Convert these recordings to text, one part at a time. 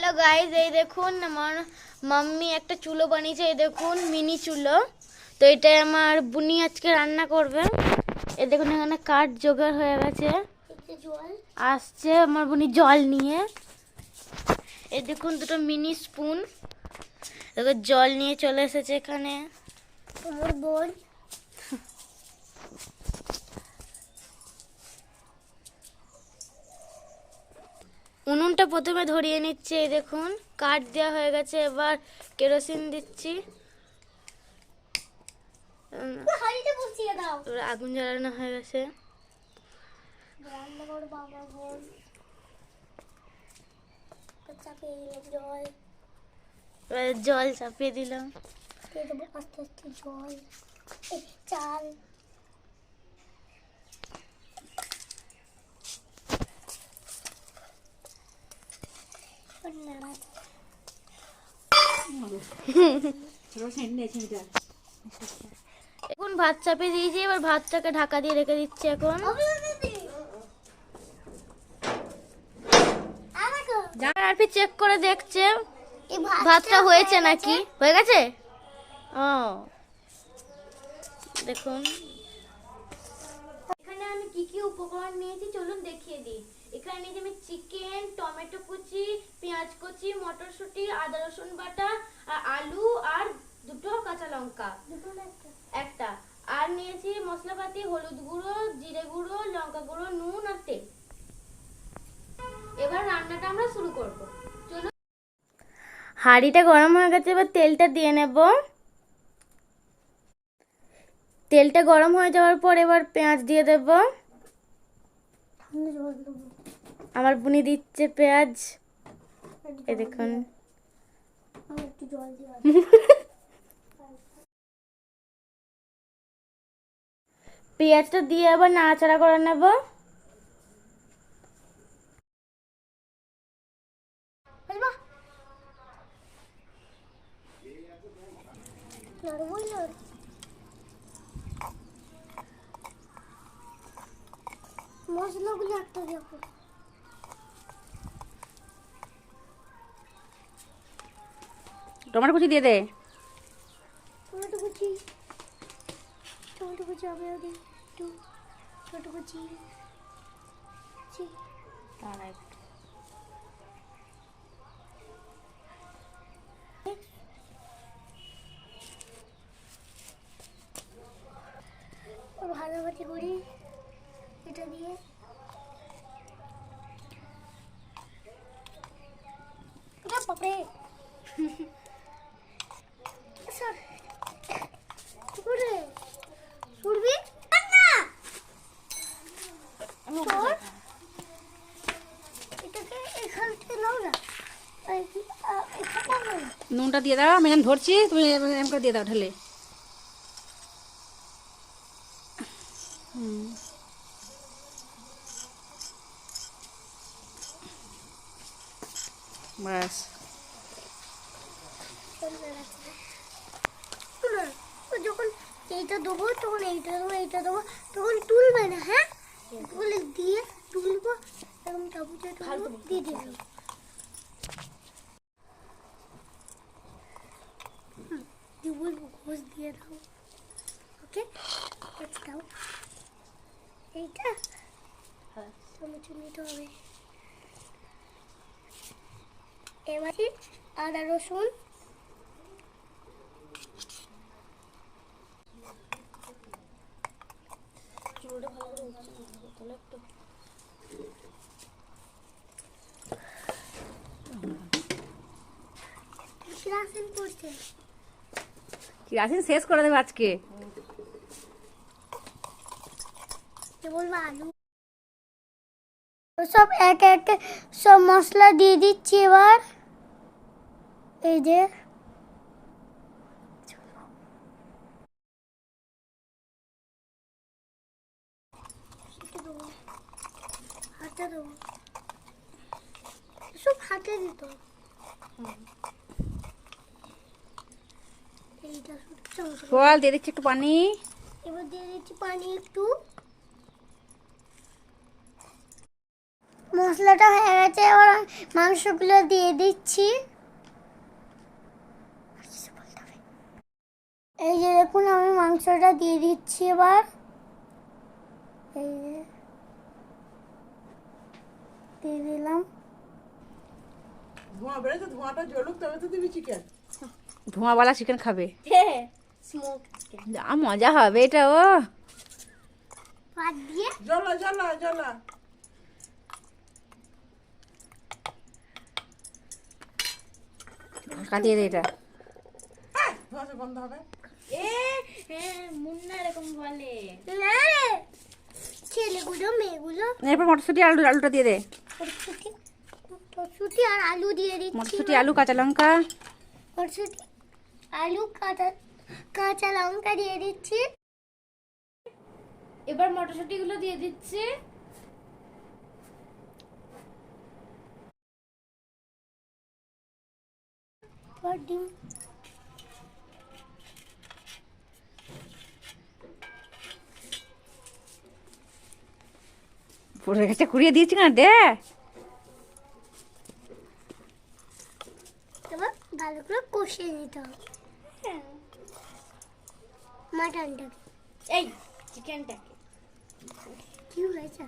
Hello guys এই দেখুন আমার মাম্মি একটা চুলো বানিয়েছে এই দেখুন মিনি চুলো। তো এটা আমার বুনি আজকে রান্না করবে। এ দেখুন এখানে কাঠ জোগাড় হয়ে গেছে। আসছে আমার বুনি জল নিয়ে। এই দেখুন দুটো মিনি স্পুন। দেখো জল নিয়ে চলে এসেছে এখানে। আমার বোন উনুনটা প্রথমে ধরিয়ে নিচ্ছে এই দেখুন কাঠ দেওয়া হয়ে গেছে এবার কেরোসিন দিচ্ছি। আগুন জ্বালানো হয়ে গেছে। জল। চাপিয়ে দিলাম। আস্তে আস্তে জল। চাল। এখন ভাত চাপিয়ে দিয়েছি, এবার ভাতটাকে ঢাকা দিয়ে রেখে দিচ্ছি এখন। আর ফির চেক করে দেখছে, ভাতটা হয়েছে নাকি? হয়ে গেছে? ও। দেখুন। এখানে আমি কি কি উপকরণ নিয়েছি, চলুন দেখিয়ে দিই। এখানে নিয়েছি আমি চিকেন টমেটো কুচি পেঁয়াজ কুচি মটরশুঁটি আদা রসুন বাটা আর আলু আর দুটো কাঁচা লঙ্কা। একটা? একটা। আর নিয়েছি মশলাপাতি হলুদ গুঁড়ো জিরে গুঁড়ো লঙ্কা গুঁড়ো নুন আর তেল। এবার রান্নাটা আমরা শুরু করব। চলুন। হাঁড়িটা গরম হয়ে গেছে এবার তেলটা দিয়ে নেব। তেলটা গরম হয়ে যাওয়ার পর এবার পেঁয়াজ দিয়ে দেবো। আমার বুনি দিচ্ছে পেঁয়াজ। এ দেখুন। পেঁয়াজটা দিয়ে আবার নাড়াচাড়া করে নেব। মশলাগুলো একটা দেখো। টমেটো কুচি দিয়ে দে। টমেটো কুচি। টমেটো কুচি আমিও দিই। একটু টমেটো কুচি। কুচি। ভালোবাসি করি। এটা দিয়ে। এটা বাপরে স্যার করে ছুড়বি না সর। এটাকে এখান থেকে নাও না এই কি- আ, এখানে নাও না। নুনটা দিয়ে দাও আমি এখানে ধরছি তুমি এম করে দিয়ে দাও ঢেলে হুম। ব্যাস তুলো না। ও যখন এইটা দেবো তখন এইটা দেবো এইটা দেবো তখন তুলবে না হ্যাঁ তুলে দিয়ে তুলবো এরকম চাপুচে তুলবো দিয়ে দিয়ে দেবো হুম, ঘোষ দিয়ে দাও ওকে ঘোষ দাও এইটা চামচ নিতে হবে এবারে আদা রসুন কিরাসিন পড়ছে কিরাসিন শেষ করে দেবে আজকে। সব এক এক সব মশলা দিয়ে দিচ্ছি এবার। এই যে। হাতে দেবো। সব হাতে দিত এইটা শুধু চামচ সোয়াল দিয়ে দিচ্ছি একটু পানি। এবার দিয়ে দিচ্ছি পানি একটু। মশলাটা হয়ে গেছে এবার মাংসগুলো দিয়ে দিচ্ছি। এই যে দেখুন আমি মাংসটা দিয়ে দিচ্ছি এবার। এই যে দিয়ে দিলাম। ধোঁয়া বেরোচ্ছে ধোঁয়াটা জ্বলুক তবে তো দিবি চিকেন ধোঁয়াওয়ালা চিকেন খাবে। স্মোক যা মজা হবে এটা ও ভাত দিয়ে জ্বলা জ্বলা জ্বলা ঢাকা দে এটা ধোঁয়াশা হবে এ হ্যাঁ মুন্না এরকম বলে। না ছেলেগুলো মেয়েগুলো। এরপর মটরশুঁটি আলু আলুটা দিয়ে দে। কড়াইশুঁটি আর আলু দিয়ে দিচ্ছি মটরশুঁটি আলু কাঁচা লঙ্কা। কড়াইশুঁটি আলু কাঁচা কাঁচা লঙ্কা দিয়ে দিচ্ছি। এবার মটরশুঁটি গুলো দিয়ে দিচ্ছি। ডিম। পড়ে গেছে কুড়িয়ে দিয়েছি না দে। এবার ভালো করে কষিয়ে নিতে হবে। মাটনটাকে এই চিকেনটাকে কি হয়েছে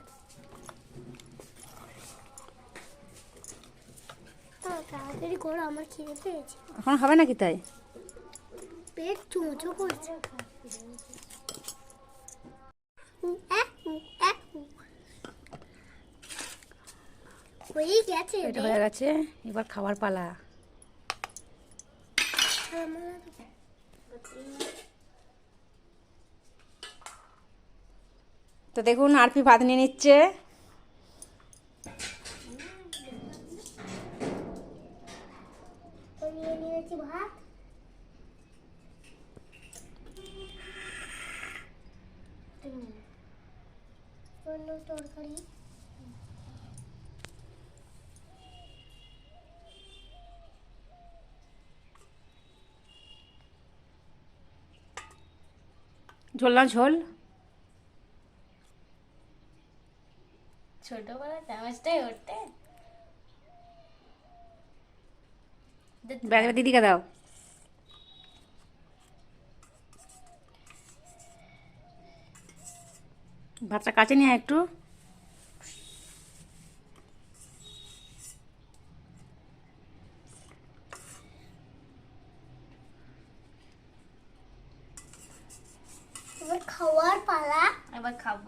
ও, তাড়াতাড়ি করো আমার খিদে পেয়েছে। এখন হবে নাকি তাই? পেট করছে। হয়েই গেছে এটা হয়ে গেছে এবার খাবার পালা আমার তো দেখুন আরপি ভাত নিয়ে নিচ্ছে। তরকারি। ঝোল না ঝোল? ছোটবেলা চামচটাই ওঠে ব্যাগটা দিদিকে দাও। ভাতটা কাছে নিয়ে আয় একটু। এবার খাওয়ার পালা। এবার খাব।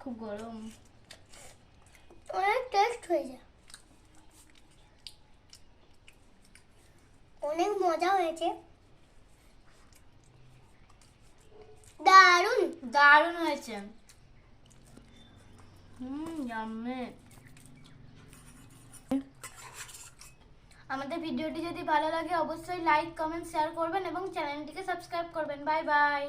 খুব গরম। অনেক টেস্ট হয়ে যায় অনেক মজা হয়েছে। দারুণ। দারুণ হয়েছে। হুম জামে আমাদের ভিডিওটি যদি ভালো লাগে অবশ্যই লাইক কমেন্ট শেয়ার করবেন এবং চ্যানেলটিকে সাবস্ক্রাইব করবেন। Bye bye